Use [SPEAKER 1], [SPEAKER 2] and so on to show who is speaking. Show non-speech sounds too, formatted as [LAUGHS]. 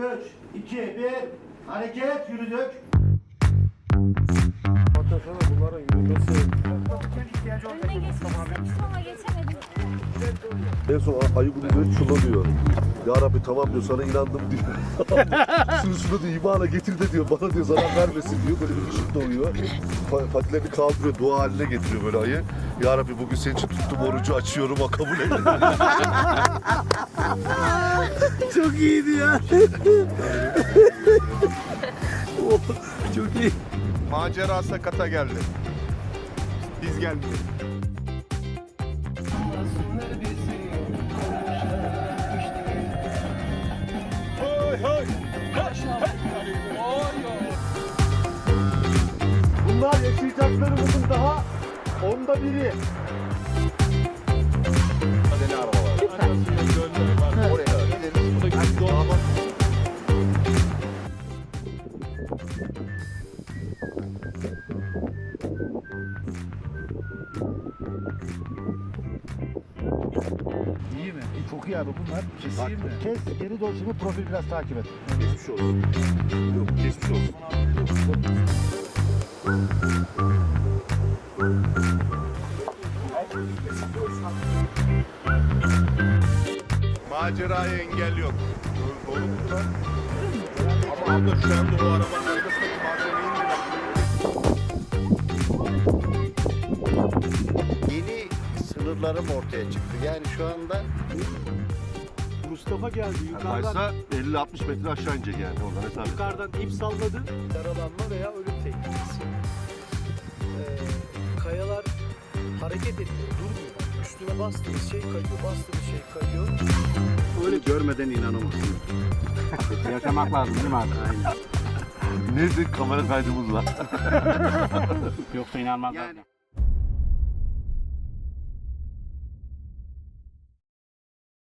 [SPEAKER 1] 3, 2, 1. Hareket yürüdük.
[SPEAKER 2] Önüne geçmek istemiştim ama geçemedim.
[SPEAKER 3] En son ayı bunu böyle çullanıyor. Ya Rabbi tamam diyor sana inandım diyor. [LAUGHS] şunu şunu diyor imana getir de diyor bana diyor zarar vermesin diyor. Böyle bir ışık doğuyor. Pa- Patilerini kaldırıyor dua haline getiriyor böyle ayı. Ya Rabbi bugün senin için tuttum orucu açıyorum o kabul et. [LAUGHS]
[SPEAKER 4] Çok iyiydi ya. [LAUGHS] Oh, Çok iyi.
[SPEAKER 5] Macera sakata geldi. Biz geldik.
[SPEAKER 1] Yaşayacaklarımızın daha onda biri.
[SPEAKER 5] Madeni arabalar. Oraya kadar gideriz.
[SPEAKER 1] İyi mi? Çok iyi abi bunlar. Keseyim mi? Kes geri şimdi profil biraz takip et.
[SPEAKER 3] geçmiş olsun. Yok geçmiş olsun.
[SPEAKER 5] Maceraya engel yok. Doğru mu lan? Ama abla şu anda o arabanın arkasındaki malzemeyi
[SPEAKER 6] yeni sınırlarım ortaya çıktı. Yani şu anda
[SPEAKER 4] Mustafa geldi yukarıdan.
[SPEAKER 3] Kaysa 50-60 metre aşağı inecek yani oradan hesap et.
[SPEAKER 4] Yukarıdan ip salladı. Yaralanma veya ölüm tehlikesi. Ee, hareket ediyor, durmuyor. Üstüne bastığınız şey kayıyor, bastığınız şey kayıyor.
[SPEAKER 6] öyle görmeden inanamazsın. [LAUGHS]
[SPEAKER 7] Yaşamak lazım değil mi abi?
[SPEAKER 3] Nerede kamera kaydımız var? [LAUGHS]
[SPEAKER 7] Yoksa inanmazlar.
[SPEAKER 6] Yani